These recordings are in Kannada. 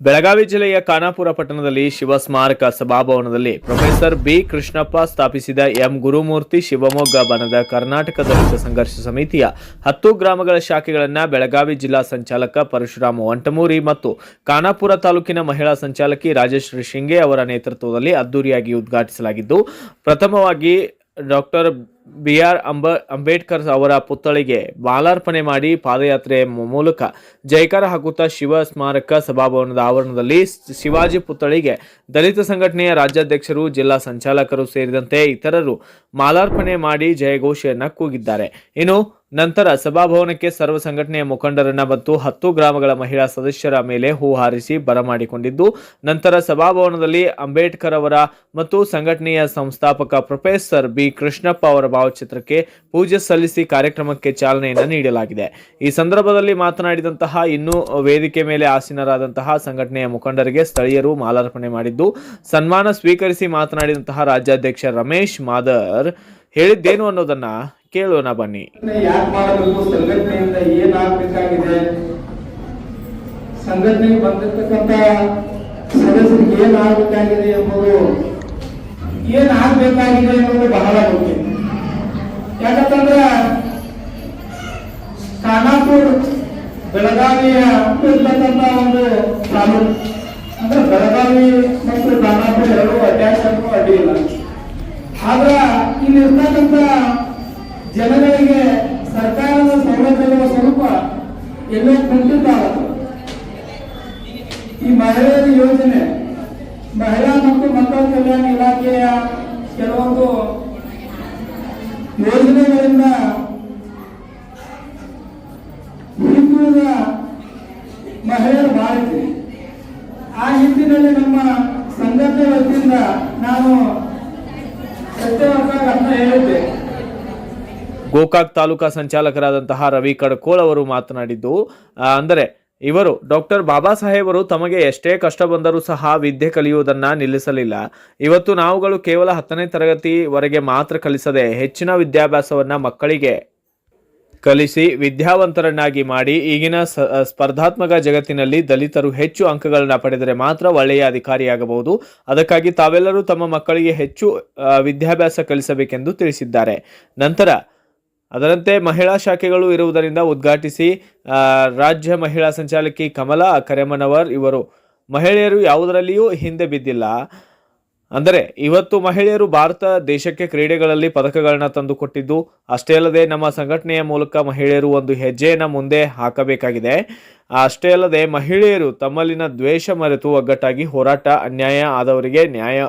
ಬೆಳಗಾವಿ ಜಿಲ್ಲೆಯ ಖಾನಾಪುರ ಪಟ್ಟಣದಲ್ಲಿ ಶಿವ ಸ್ಮಾರಕ ಸಭಾಭವನದಲ್ಲಿ ಪ್ರೊಫೆಸರ್ ಬಿ ಕೃಷ್ಣಪ್ಪ ಸ್ಥಾಪಿಸಿದ ಎಂ ಗುರುಮೂರ್ತಿ ಶಿವಮೊಗ್ಗ ಬನದ ಕರ್ನಾಟಕ ದಲಿತ ಸಂಘರ್ಷ ಸಮಿತಿಯ ಹತ್ತು ಗ್ರಾಮಗಳ ಶಾಖೆಗಳನ್ನು ಬೆಳಗಾವಿ ಜಿಲ್ಲಾ ಸಂಚಾಲಕ ಪರಶುರಾಮ ವಂಟಮೂರಿ ಮತ್ತು ಖಾನಾಪುರ ತಾಲೂಕಿನ ಮಹಿಳಾ ಸಂಚಾಲಕಿ ರಾಜಶ್ರೀ ಶಿಂಗೆ ಅವರ ನೇತೃತ್ವದಲ್ಲಿ ಅದ್ದೂರಿಯಾಗಿ ಉದ್ಘಾಟಿಸಲಾಗಿದ್ದು, ಪ್ರಥಮವಾಗಿ ಡಾಕ್ಟರ್ ಬಿ ಆರ್ ಅಂಬ, ಅಂಬೇಡ್ಕರ್ ಅವರ ಪುತ್ಥಳಿಗೆ ಮಾಲಾರ್ಪಣೆ ಮಾಡಿ ಪಾದಯಾತ್ರೆ ಮೂಲಕ ಜೈಕಾರ ಹಾಕುತ್ತಾ ಶಿವ ಸ್ಮಾರಕ ಸಭಾಭವನದ ಆವರಣದಲ್ಲಿ ಶಿವಾಜಿ ಪುತ್ಥಳಿಗೆ ದಲಿತ ಸಂಘಟನೆಯ ರಾಜ್ಯಾಧ್ಯಕ್ಷರು, ಜಿಲ್ಲಾ ಸಂಚಾಲಕರು ಸೇರಿದಂತೆ ಇತರರು ಮಾಲಾರ್ಪಣೆ ಮಾಡಿ ಜಯಘೋಷೆಯನ್ನು ಕೂಗಿದ್ದಾರೆ ಇನ್ನು ನಂತರ ಸಭಾಭವನಕ್ಕೆ ಸರ್ವ ಸಂಘಟನೆಯ ಮುಖಂಡರನ್ನ ಮತ್ತು ಹತ್ತು ಗ್ರಾಮಗಳ ಮಹಿಳಾ ಸದಸ್ಯರ ಮೇಲೆ ಹೂ ಹಾರಿಸಿ ಬರಮಾಡಿಕೊಂಡಿದ್ದು ನಂತರ ಸಭಾಭವನದಲ್ಲಿ ಅಂಬೇಡ್ಕರ್ ಅವರ ಮತ್ತು ಸಂಘಟನೆಯ ಸಂಸ್ಥಾಪಕ ಪ್ರೊಫೆಸರ್ ಬಿ ಕೃಷ್ಣಪ್ಪ ಅವರ ಭಾವಚಿತ್ರಕ್ಕೆ ಪೂಜೆ ಸಲ್ಲಿಸಿ ಕಾರ್ಯಕ್ರಮಕ್ಕೆ ಚಾಲನೆಯನ್ನು ನೀಡಲಾಗಿದೆ. ಈ ಸಂದರ್ಭದಲ್ಲಿ ಮಾತನಾಡಿದಂತಹ ಇನ್ನು ವೇದಿಕೆ ಮೇಲೆ ಆಸೀನರಾದಂತಹ ಸಂಘಟನೆಯ ಮುಖಂಡರಿಗೆ ಸ್ಥಳೀಯರು ಮಾಲಾರ್ಪಣೆ ಮಾಡಿದ್ದು, ಸನ್ಮಾನ ಸ್ವೀಕರಿಸಿ ಮಾತನಾಡಿದಂತಹ ರಾಜ್ಯಾಧ್ಯಕ್ಷ ರಮೇಶ್ ಮಾದರ್ ಹೇಳಿದ್ದೇನು ಅನ್ನೋದನ್ನ ಕೇಳೋಣ ಬನ್ನಿ. ಸಂಘಟನೆಗೆ ಬಂದಿರತಕ್ಕಂತ ಸದಸ್ಯರಿಗೆ ಏನಾಗಬೇಕಾಗಿದೆ ಎಂಬುದು ಏನಾಗಬೇಕಾಗಿದೆ ಎಂಬುದು ಬಹಳ ಮುಖ್ಯ ಯಾಕಂತಂದ್ರೆ ಖಾನಾಪುರ್ ಬೆಳಗಾವಿಯ ಇರ್ತಕ್ಕಂತ ಒಂದು ತಾಲೂಕು ಅಂದ್ರೆ ಬೆಳಗಾವಿ ಮತ್ತು ಖಾನಾಪುರ ಎರಡು ಅಡ್ಡಾಡಕ್ಕೂ ಅಡ್ಡಿ ಇಲ್ಲ. ಆದ್ರ ಇಲ್ಲಿ ಇರ್ತಕ್ಕಂಥ ಜನಗಳಿಗೆ ಸರ್ಕಾರದ ಸೌಲಭ್ಯಗಳ ಸ್ವಲ್ಪ ಎಲ್ಲೋ ಕುಂಠಿತ. ಈ ಮಹಿಳೆಯರ ಯೋಜನೆ, ಮಹಿಳಾ ಮತ್ತು ಮಕ್ಕಳ ಕಲ್ಯಾಣ ಇಲಾಖೆಯ ಕೆಲವೊಂದು ಆ ಹಿಂದಿನಲ್ಲಿ ನಮ್ಮ ಸಂಘಟನೆ ವತಿಯಿಂದ ನಾನು ಅಂತ ಗೋಕಾಕ್ ತಾಲೂಕಾ ಸಂಚಾಲಕರಾದಂತಹ ರವಿ ಕಡ್ಕೋಳ್ ಅವರು ಮಾತನಾಡಿದ್ದು ಅಂದರೆ ಇವರು ಡಾಕ್ಟರ್ ಬಾಬಾ ಸಾಹೇಬರು ತಮಗೆ ಎಷ್ಟೇ ಕಷ್ಟ ಬಂದರೂ ಸಹ ವಿದ್ಯೆ ಕಲಿಯುವುದನ್ನ ನಿಲ್ಲಿಸಲಿಲ್ಲ. ಇವತ್ತು ನಾವುಗಳು ಕೇವಲ ಹತ್ತನೇ ತರಗತಿವರೆಗೆ ಮಾತ್ರ ಕಲಿಸದೆ ಹೆಚ್ಚಿನ ವಿದ್ಯಾಭ್ಯಾಸವನ್ನ ಮಕ್ಕಳಿಗೆ ಕಲಿಸಿ ವಿದ್ಯಾವಂತರನ್ನಾಗಿ ಮಾಡಿ ಈಗಿನ ಸ್ಪರ್ಧಾತ್ಮಕ ಜಗತ್ತಿನಲ್ಲಿ ದಲಿತರು ಹೆಚ್ಚು ಅಂಕಗಳನ್ನು ಪಡೆದರೆ ಮಾತ್ರ ಒಳ್ಳೆಯ ಅಧಿಕಾರಿಯಾಗಬಹುದು. ಅದಕ್ಕಾಗಿ ತಾವೆಲ್ಲರೂ ತಮ್ಮ ಮಕ್ಕಳಿಗೆ ಹೆಚ್ಚು ವಿದ್ಯಾಭ್ಯಾಸ ಕಲಿಸಬೇಕೆಂದು ತಿಳಿಸಿದ್ದಾರೆ. ನಂತರ, ಅದರಂತೆ ಮಹಿಳಾ ಶಾಖೆಗಳು ಇರುವುದರಿಂದ ಉದ್ಘಾಟಿಸಿ ರಾಜ್ಯ ಮಹಿಳಾ ಸಂಚಾಲಕಿ ಕಮಲಾ ಕರೆಮನವರ್ ಇವರು, ಮಹಿಳೆಯರು ಯಾವುದರಲ್ಲಿಯೂ ಹಿಂದೆ ಬಿದ್ದಿಲ್ಲ. ಅಂದರೆ ಇವತ್ತು ಮಹಿಳೆಯರು ಭಾರತ ದೇಶಕ್ಕೆ ಕ್ರೀಡೆಗಳಲ್ಲಿ ಪದಕಗಳನ್ನ ತಂದುಕೊಟ್ಟಿದ್ದು ಅಷ್ಟೇ ಅಲ್ಲದೆ ನಮ್ಮ ಸಂಘಟನೆಯ ಮೂಲಕ ಮಹಿಳೆಯರು ಒಂದು ಹೆಜ್ಜೆಯನ್ನು ಮುಂದೆ ಹಾಕಬೇಕಾಗಿದೆ. ಅಷ್ಟೇ ಅಲ್ಲದೆ ಮಹಿಳೆಯರು ತಮ್ಮಲ್ಲಿನ ದ್ವೇಷ ಮರೆತು ಒಗ್ಗಟ್ಟಾಗಿ ಹೋರಾಟ, ಅನ್ಯಾಯ ಆದವರಿಗೆ ನ್ಯಾಯ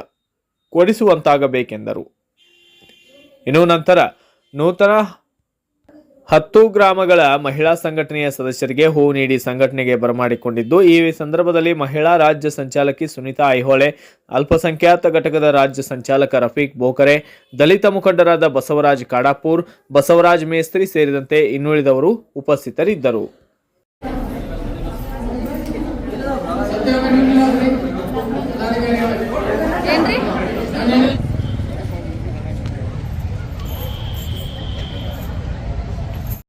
ಕೊಡಿಸುವಂತಾಗಬೇಕೆಂದರು. ಇನ್ನು ನಂತರ ನೂತನ ಹತ್ತು ಗ್ರಾಮಗಳ ಮಹಿಳಾ ಸಂಘಟನೆಯ ಸದಸ್ಯರಿಗೆ ಹೂವು ನೀಡಿ ಸಂಘಟನೆಗೆ ಬರಮಾಡಿಕೊಂಡಿದ್ದು, ಈ ಸಂದರ್ಭದಲ್ಲಿ ಮಹಿಳಾ ರಾಜ್ಯ ಸಂಚಾಲಕಿ ಸುನೀತಾ ಐಹೊಳೆ, ಅಲ್ಪಸಂಖ್ಯಾತ ಘಟಕದ ರಾಜ್ಯ ಸಂಚಾಲಕ ರಫೀಕ್ ಬೋಕರೆ, ದಲಿತ ಮುಖಂಡರಾದ ಬಸವರಾಜ್ ಕಾಡಾಪುರ್, ಬಸವರಾಜ್ ಮೇಸ್ತ್ರಿ ಸೇರಿದಂತೆ ಇನ್ನುಳಿದವರು ಉಪಸ್ಥಿತರಿದ್ದರು.